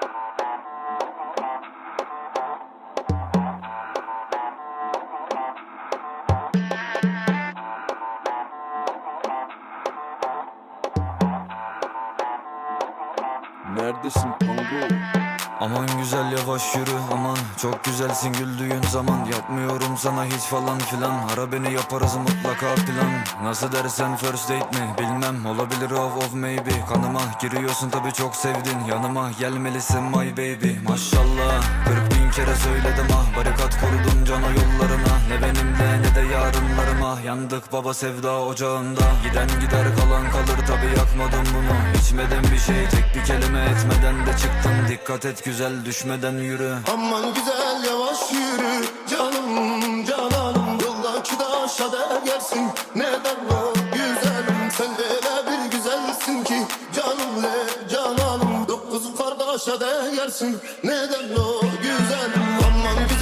Thank you. Neredesin Pango? Aman güzel yavaş yürü aman. Çok güzelsin güldüğün zaman. Yapmıyorum sana hiç falan filan. Ara beni yaparız mutlaka plan. Nasıl dersen first date mi? Bilmem. Olabilir of of maybe. Kanıma giriyorsun tabi çok sevdin. Yanıma gelmelisin my baby. Maşallah Yandık baba sevda ocağında. Giden gider kalan kalır tabi yakmadım bunu. İçmedim bir şey tek bir kelime etmeden de çıktım. Dikkat et güzel düşmeden yürü. Aman güzel yavaş yürü. Canım cananım Yoldaki taşa değersin neden o güzelim Sen öyle bir güzelsin ki. Canım le cananım Dokuz kardeşe değersin neden o güzelim Aman güzel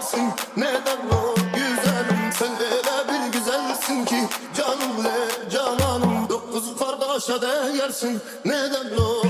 taşa değersin neden o güzelim Sen öyle bir güzelsin ki. Canım le cananım Dokuz kardeşe değersin neden o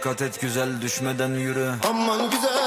Dikkat et güzel düşmeden yürü. Aman güzel